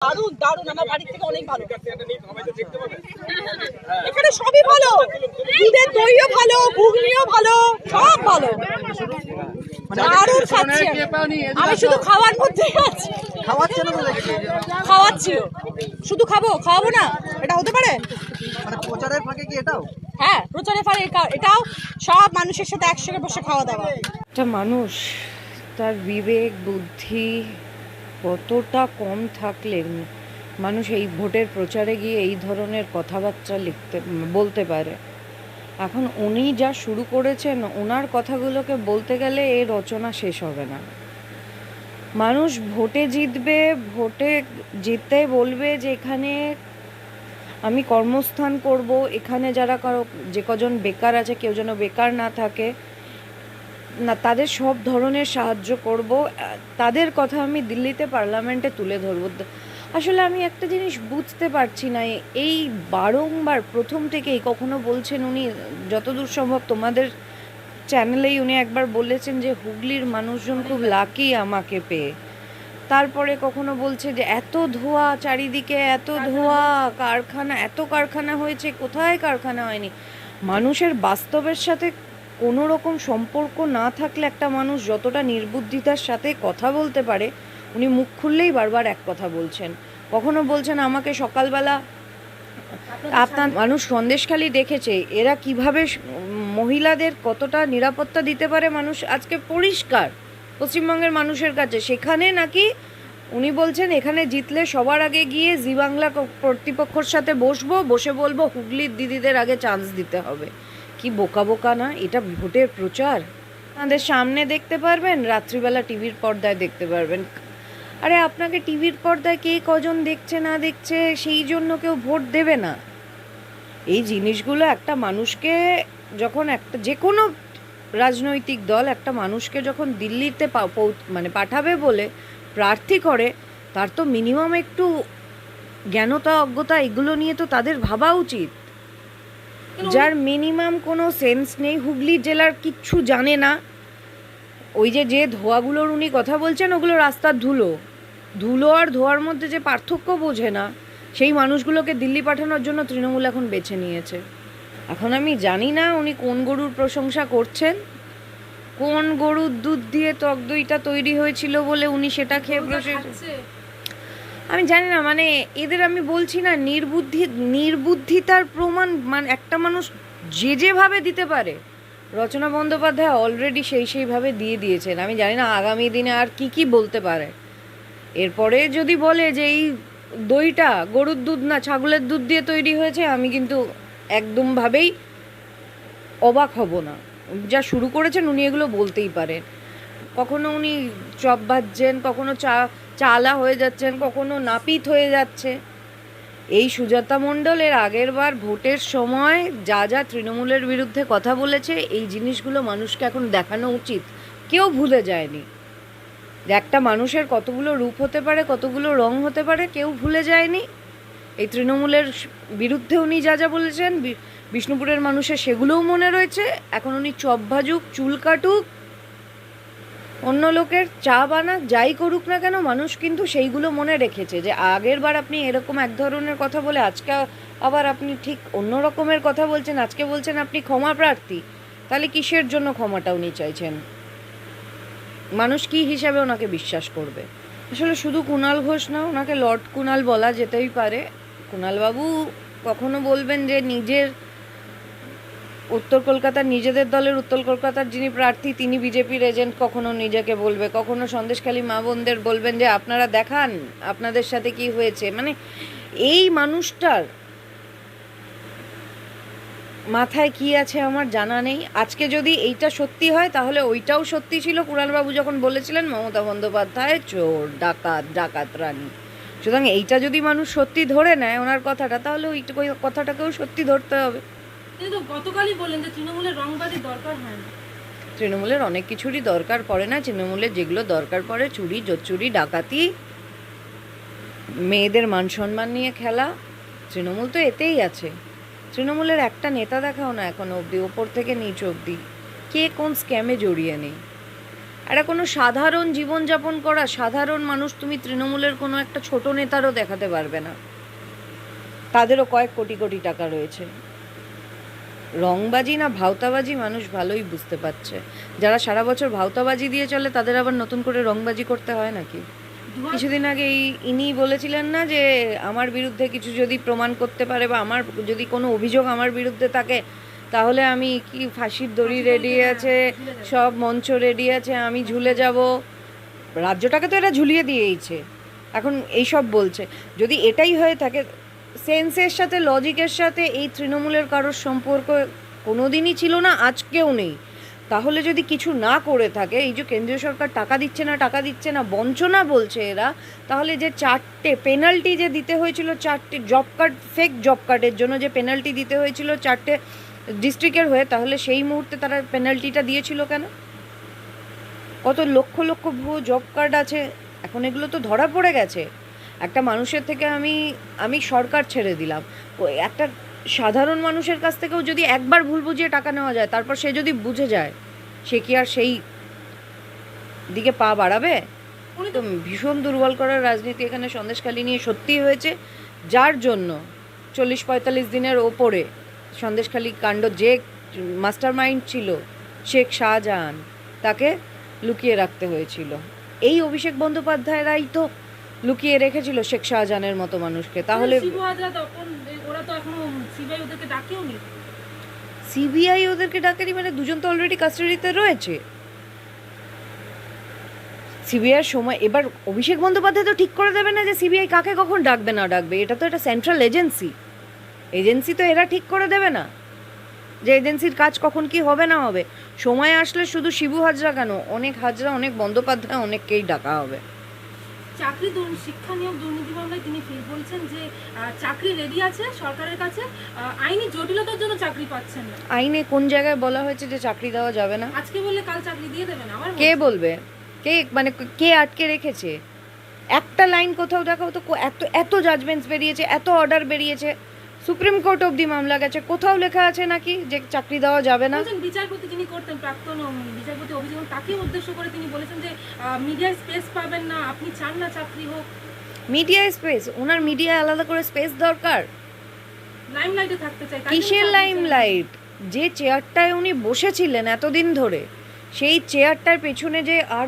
দারুণ দারুণ। আমার বাড়ি থেকে অনেক ভালো। এখানে সবই ভালো। দুধের দইও ভালো ঘুগনিও ভালো সব ভালো। দারুণ খাচ্ছি আমি। আমি শুধু খাওয়ার মধ্যে আছি। খাওয়াচ্ছে। শুধু খাব? খাওয়াবো না? এটা হতে পারে? মানে প্রচারের ফাঁকে কি এটাও? হ্যাঁ প্রচারে ফারে এটা- এটাও সব মানুষের সাথে একসঙ্গে বসে খাওয়া দাওয়া। একটা মানুষ তার বিবেক বুদ্ধি কতটা কম থাকলে মানুষ এই ভোটের প্রচারে গিয়ে এই ধরনের কথাবার্তা লিখতে, বলতে পারে? এখন উনি যা শুরু করেছেন ওনার কথাগুলোকে বলতে গেলে এ রচনা শেষ হবে না। মানুষ ভোটে জিতবে, ভোটে জিততে বলবে যে এখানে আমি কর্মস্থান করব, এখানে যারা কারও, যে কজন বেকার আছে, কেউ যেন বেকার না থাকে না তাদের সব ধরনের সাহায্য করব তাদের কথা আমি দিল্লিতে পার্লামেন্টে তুলে ধরব। আসলে আমি একটা জিনিস বুঝতে পারছি না এই বারংবার প্রথম থেকেই কখনো বলছেন উনি যতদূর সম্ভব তোমাদের চ্যানেলেই উনি একবার বলেছেন যে হুগলির মানুষজন খুব লাকি আমাকে পেয়ে। তারপরে কখনো বলছে যে এত ধোঁয়া চারিদিকে এত ধোঁয়া কারখানা এত কারখানা হয়েছে কোথায় কারখানা হয়নি? মানুষের বাস্তবের সাথে কোনো রকম সম্পর্ক না থাকলে একটা মানুষ যতটা নির্বুদ্ধিতার সাথে কথা বলতে পারে, উনি মুখ খুললেই বারবার এক কথা বলছেন। কখনো বলছেন, আমাকে সকালবেলা আপনার মানুষ সন্দেশখালি দেখেছে, এরা কীভাবে মহিলাদের কতটা নিরাপত্তা দিতে পারে মানুষ? আজকে পরিষ্কার পশ্চিমবঙ্গের মানুষের কাছে। সেখানে নাকি উনি বলছেন, এখানে জিতলে সবার আগে গিয়ে জি বাংলা কর্তৃপক্ষর সাথে বসবো, বসে বলব হুগলির দিদিদের আগে চান্স দিতে হবে। কি বোকা বোকা না? এটা ভোটের প্রচার? আমাদের সামনে দেখতে পারবেন, রাত্রিবেলা টিভির পর্দায় দেখতে পারবেন। আরে আপনাকে টিভির পর্দায় কে কজন দেখছে না দেখছে, সেই জন্য কেউ ভোট দেবে না। এই জিনিসগুলো একটা মানুষকে যখন একটা, যে কোনো রাজনৈতিক দল একটা মানুষকে যখন দিল্লিতে মানে পাঠাবে বলে প্রার্থী করে, তার তো মিনিমাম একটু জ্ঞানতা, অজ্ঞতা, এগুলো নিয়ে তো তাদের ভাবা উচিত। যার মিনিমাম কোনো সেন্স নেই হুগলি জেলার কিচ্ছু জানে না। ওই যে যে ধোঁয়াগুলোর উনি কথা বলছেন ওগুলো রাস্তার ধুলো। ধুলো আর ধোঁয়ার মধ্যে যে পার্থক্য বোঝে না সেই মানুষগুলোকে দিল্লি পাঠানোর জন্য তৃণমূল এখন বেছে নিয়েছে। এখন আমি জানি না উনি কোন গরুর প্রশংসা করছেন। কোন গরুর দুধ দিয়ে টক দইটা তৈরি হয়েছিল বলে উনি সেটা খেয়ে বসে আমি জানি না মানে এদের আমি বলছি না, নির্বুদ্ধি, নির্বুদ্ধিতার প্রমাণ মানে একটা মানুষ যে যেভাবে দিতে পারে, রচনা বন্দ্যোপাধ্যায় অলরেডি সেই সেইভাবে দিয়ে দিয়েছেন। আমি জানি না আগামী দিনে আর কি কি বলতে পারে। এরপরে যদি বলে যে এই দইটা গরুর দুধ না, ছাগলের দুধ দিয়ে তৈরি হয়েছে, আমি কিন্তু একদমভাবেই অবাক হব না। যা শুরু করেছেন উনি এগুলো বলতেই পারেন। কখনো উনি চপ ভাজছেন, কখনো চা চালা হয়ে যাচ্ছেন, কখনো নাপিত হয়ে যাচ্ছে। এই সুজাতা মণ্ডল এর আগের বার ভোটের সময় যা যা তৃণমূলের বিরুদ্ধে কথা বলেছে, এই জিনিসগুলো মানুষকে এখন দেখানো উচিত। কেউ ভুলে যায়নি। একটা মানুষের কতগুলো রূপ হতে পারে, কতগুলো রং হতে পারে, কেউ ভুলে যায়নি। এই তৃণমূলের বিরুদ্ধে উনি যা যা বলেছেন বিষ্ণুপুরের মানুষের সেগুলোও মনে রয়েছে। এখন উনি চপ ভাজুক চুল কাটুক অন্য লোকের চা বানা, যাই করুক না কেন, মানুষ কিন্তু সেইগুলো মনে রেখেছে যে আগের বার আপনি এরকম এক ধরনের কথা বলে আজকে আবার আপনি ঠিক অন্য রকমের কথা বলছেন, আজকে বলছেন আপনি ক্ষমা প্রার্থী, তাহলে কিসের জন্য ক্ষমাটা উনি চাইছেন? মানুষ কি হিসাবে ওনাকে বিশ্বাস করবে? আসলে শুধু কুণাল ঘোষ না, ওনাকে লর্ড কুণাল বলা যেতেই পারে। কুণালবাবু কখনো বলবেন যে নিজের উত্তর কলকাতার নিজেদের দলের উত্তর কলকাতার যিনি প্রার্থী, তিনি বিজেপির এজেন্ট কখনো নিজেকে বলবে, কখনো সন্দেশখালী মা বোনদের বলবেন যে, আপনারা দেখান, আপনাদের সাথে কি হয়েছে? মানে এই মানুষটার মাথায় কি আছে আমার জানা নেই। আজকে যদি এইটা সত্যি হয়, তাহলে ওইটাও সত্যি ছিল। কুণালবাবু যখন বলেছিলেন, মমতা বন্দ্যোপাধ্যায় চোর, ডাকাত ডাকাত রানী। সুতরাং এইটা যদি মানুষ সত্যি ধরে নেয় ওনার কথাটা, তাহলে ওই কথাটাকেও সত্যি ধরতে হবে। তৃণমূলের অনেক কিছুরই দরকার পড়ে না। তৃণমূলের যেগুলো দরকার পড়ে, চুরি, জোচ্চুরি, ডাকাতি, মেয়েদের মান সম্মান নিয়ে খেলা, তৃণমূল তো এতেই আছে। তৃণমূলের একটা নেতা দেখাও না এখনও অবধি, ওপর থেকে নিচ অবধি। কে কোন স্ক্যামে জড়িয়ে নেই? একটা কোনো সাধারণ জীবনযাপন করা, সাধারণ মানুষ তুমি তৃণমূলের কোনো একটা ছোট নেতারও দেখাতে পারবে না। তাদেরও কয়েক কোটি কোটি টাকা রয়েছে। রংবাজি না ভাওতাবাজি মানুষ ভালোই বুঝতে পারছে। যারা সারা বছর ভাওতাবাজি দিয়ে চলে তাদের আবার নতুন করে রংবাজি করতে হয় নাকি? কিছুদিন আগে এই ইনি বলেছিলেন না যে আমার বিরুদ্ধে কিছু যদি প্রমাণ করতে পারে বা আমার যদি কোনো অভিযোগ আমার বিরুদ্ধে থাকে তাহলে আমি কি ফাঁসির দড়ি রেডি আছে সব মঞ্চ রেডি আছে আমি ঝুলে যাব? রাজ্যটাকে তো এরা ঝুলিয়ে দিয়েইছে। এখন এইসব বলছে। যদি এটাই হয়ে থাকে সেন্সের সাথে, লজিকের সাথে এই তৃণমূলের কারোর সম্পর্ক কোনোদিনই ছিল না আজকেও নেই। তাহলে যদি কিছু না করে থাকে, এই যে কেন্দ্রীয় সরকার টাকা দিচ্ছে না, টাকা দিচ্ছে না, বঞ্চনা বলছে এরা, তাহলে যে চারটে পেনাল্টি যে দিতে হয়েছিল, চারটে জব কার্ড ফেক জব কার্ডের জন্য যে পেনাল্টি দিতে হয়েছিল চারটে ডিস্ট্রিক্টের হয়ে, তাহলে সেই মুহূর্তে তারা পেনাল্টিটা দিয়েছিল কেন? কত লক্ষ লক্ষ ভুয়ো জব কার্ড আছে, এখন এগুলো তো ধরা পড়ে গেছে। একটা মানুষের থেকে আমি আমি সরকার ছেড়ে দিলাম। একটা সাধারণ মানুষের কাছ থেকেও যদি একবার ভুল বুঝিয়ে টাকা নেওয়া যায়, তারপর সে যদি বুঝে যায়, সে কি আর সেই দিকে পা বাড়াবে? উনি তো ভীষণ দুর্বল করার রাজনীতি এখানে সন্দেশখালী নিয়ে সত্যিই হয়েছে। যার জন্য চল্লিশ পঁয়তাল্লিশ দিনের ওপরে সন্দেশখালী কাণ্ড যে মাস্টার মাইন্ড ছিল, শেখ শাহজাহান, তাকে লুকিয়ে রাখতে হয়েছিল। এই অভিষেক বন্দ্যোপাধ্যায়রাই তো লুকিয়ে রেখেছিল শেখ শাহজাহানের মতো মানুষকে। তাহলে ওরা তো এখনও সিবিআই ওদেরকে সিবিআই ওদেরকে ডাকেনি মানে দুজন তো অলরেডি কাস্টাডিতে রয়েছে। সিবিআইয়ের সময় এবার অভিষেক বন্দ্যোপাধ্যায় তো ঠিক করে দেবে না যে সিবিআই কাকে কখন ডাকবে না ডাকবে। এটা তো একটা সেন্ট্রাল এজেন্সি এজেন্সি তো এরা ঠিক করে দেবে না। যে এজেন্সির কাজ কখন কি হবে না হবে। সময় আসলে শুধু শিবু হাজরা কেন? অনেক হাজরা অনেক বন্দ্যোপাধ্যায় অনেককেই ডাকা হবে। চাকরি শিক্ষা নিয়োগ দুর্নীতি মামলায় তিনি ফির বলছেন যে চাকরি রেডি আছে সরকারের কাছে। আইনি জটিলতার জন্য চাকরি পাচ্ছেন না। আইনে কোন জায়গায় বলা হয়েছে যে চাকরি দেওয়া যাবে না? আজকে বললে কাল চাকরি দিয়ে দেবেন আমার কে বলবে? কে মানে কে আটকে রেখেছে? একটা লাইন কোথাও দেখাও তো এত এত জাজমেন্টস বেরিয়েছে এত অর্ডার বেরিয়েছে। সুপ্রিম কোর্ট অবধি মামলা গেছে। কোথাও লেখা আছে নাকি যে চাকরি দেওয়া যাবে না? বিচারপতি যিনি করতেন প্রাক্তন বিচারপতি অভিযোগ তাকে উদ্দেশ্য করে তিনি বলেছেন যে মিডিয়ায় স্পেস পাবেন না আপনি চান না চাকরি হোক। মিডিয়া স্পেস ওনার মিডিয়া আলাদা করে স্পেস দরকার? লাইমলাইটে থাকতে চাই কিসের চাকরি লাইম লাইট যে চেয়ারটায় উনি বসেছিলেন এতদিন ধরে সেই চেয়ারটার পেছনে যে আর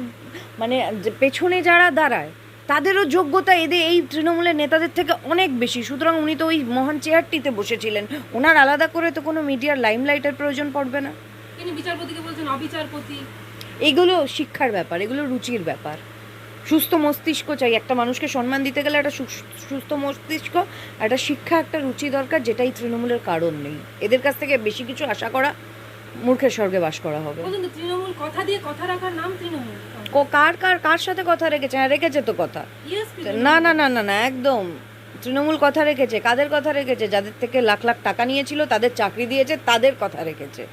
মানে পেছনে যারা দাঁড়ায় তাদেরও যোগ্যতা এদের এই তৃণমূলের নেতাদের থেকে অনেক বেশি। সুতরাং উনি তো ওই মহান চেয়ারটিতে বসেছিলেন। ওনার আলাদা করে তো কোনো মিডিয়ার লাইমলাইটের প্রয়োজন পড়বে না। তিনি বিচারপতিকে বলছেন অবিচারপতি। এগুলো শিক্ষার ব্যাপার এগুলো রুচির ব্যাপার। সুস্থ মস্তিষ্ক চাই। একটা মানুষকে সম্মান দিতে গেলে একটা সুস- সুস্থ মস্তিষ্ক একটা শিক্ষা একটা রুচি দরকার যেটাই তৃণমূলের কারণ নেই। এদের কাছ থেকে বেশি কিছু আশা করা মূর্খের স্বর্গে বাস করা হবে। তৃণমূল কথা দিয়ে কথা রাখার নাম তৃণমূল। কার কার কার সাথে কথা রেখেছে? হ্যাঁ রেখেছে তো কথা। না না না না না একদম। তৃণমূল কথা রেখেছে কাদের কথা রেখেছে? যাদের থেকে লাখ লাখ টাকা নিয়েছিল তাদের চাকরি দিয়েছে তাদের কথা রেখেছে।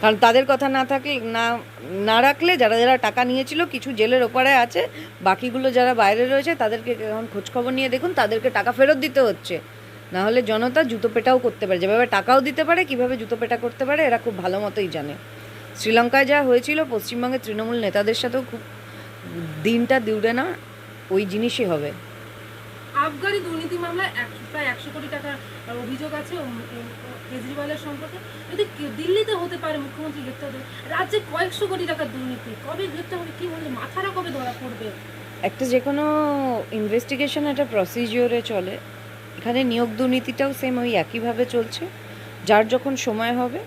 কারণ তাদের কথা না থাকলে না না রাখলে যারা যারা টাকা নিয়েছিল কিছু জেলের ওপারে আছে বাকিগুলো যারা বাইরে রয়েছে তাদেরকে এখন খোঁজখবর নিয়ে দেখুন তাদেরকে টাকা ফেরত দিতে হচ্ছে। না হলে জনতা জুতো পেটাও করতে পারে যেভাবে টাকাও দিতে পারে কীভাবে জুতো পেটা করতে পারে এরা খুব ভালো মতোই জানে। শ্রীলঙ্কায় যা হয়েছিল পশ্চিমবঙ্গের তৃণমূল নেতাদের সাথেও খুব দিনটা দিউড়ে না ওই জিনিসই হবে। আবগারি দুর্নীতি মামলায় প্রায় একশো কোটি টাকার অভিযোগ আছে কেজরিওয়ালের সম্পর্কে। যদি দিল্লিতে হতে পারে মুখ্যমন্ত্রী গ্রেপ্তার হবে রাজ্যে কয়েকশো কোটি টাকার দুর্নীতি কবে গ্রেপ্তার হবে কি বলছে মাথারা কবে ধরা পড়বে। একটা যে কোনো ইনভেস্টিগেশন একটা প্রসিজিওরে চলে। এখানে নিয়োগ দুর্নীতিটাও সেম ওই একইভাবে চলছে। যার যখন সময় হবে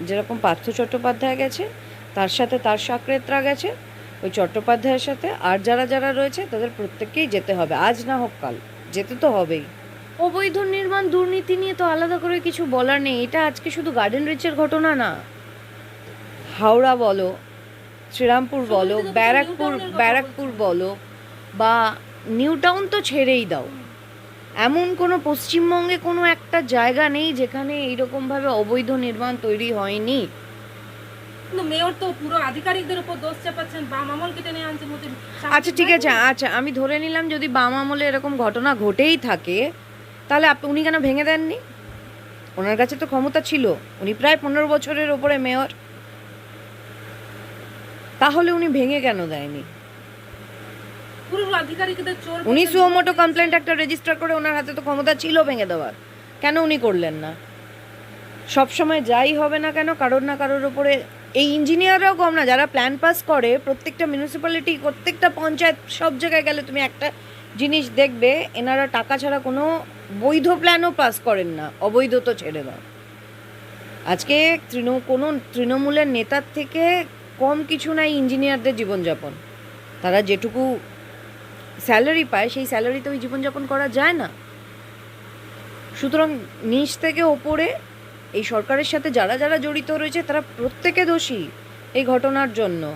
যেরকম পার্থ চট্টোপাধ্যায় গেছে তার সাথে তার সাকরেতরা গেছে ওই চট্টোপাধ্যায়ের সাথে আর যারা যারা রয়েছে তাদের প্রত্যেককেই যেতে হবে। আজ না হোক কাল। যেতে তো হবেই। অবৈধ নির্মাণ দুর্নীতি নিয়ে তো আলাদা করে কিছু বলার নেই। এটা আজকে শুধু গার্ডেন রিচের ঘটনা না। হাওড়া বলো শ্রীরামপুর বলো ব্যারাকপুর ব্যারাকপুর বলো বা নিউ টাউন তো ছেড়েই দাও। এমন কোনো পশ্চিমবঙ্গে কোনো একটা জায়গা নেই যেখানে এইরকমভাবে অবৈধ নির্মাণ তৈরি হয়নি? মেয়র তো পুরো আধিকারিকদের উপর দোষ চাপাচ্ছেন বাম আনছেন আচ্ছা ঠিক আছে আচ্ছা আমি ধরে নিলাম যদি বাম আমলে এরকম ঘটনা ঘটেই থাকে তাহলে আপনি উনি কেন ভেঙে দেননি? ওনার কাছে তো ক্ষমতা ছিল উনি প্রায় পনেরো বছরের ওপরে মেয়র। তাহলে উনি ভেঙে কেন দেয়নি? পুরো আধিকারিকদের চোর উনি সুমোটো কমপ্লেন্ট একটা রেজিস্টার করে ওনার হাতে তো ক্ষমতা ছিল ভেঙে দেওয়ার। কেন উনি করলেন না? সব সময় যাই হবে না কেন কারোর না কারোর উপরে এই ইঞ্জিনিয়াররাও কম না যারা প্ল্যান পাস করে প্রত্যেকটা মিউনিসিপ্যালিটি প্রত্যেকটা পঞ্চায়েত সব জায়গায় গেলে তুমি একটা জিনিস দেখবে এনারা টাকা ছাড়া কোনো বৈধ প্ল্যানও পাস করেন না অবৈধ তো ছেড়ে দাও। আজকে তৃণ কোনো তৃণমূলের নেতার থেকে কম কিছু নাই ইঞ্জিনিয়ারদের জীবনযাপন। তারা যেটুকু স্যালারি পায়, সেই স্যালারিতে ওই জীবনযাপন করা যায় না। সুতরাং নিচ থেকে ওপরে এই সরকারের সাথে যারা যারা জড়িত রয়েছে, তারা প্রত্যেকে দোষী এই ঘটনার জন্য।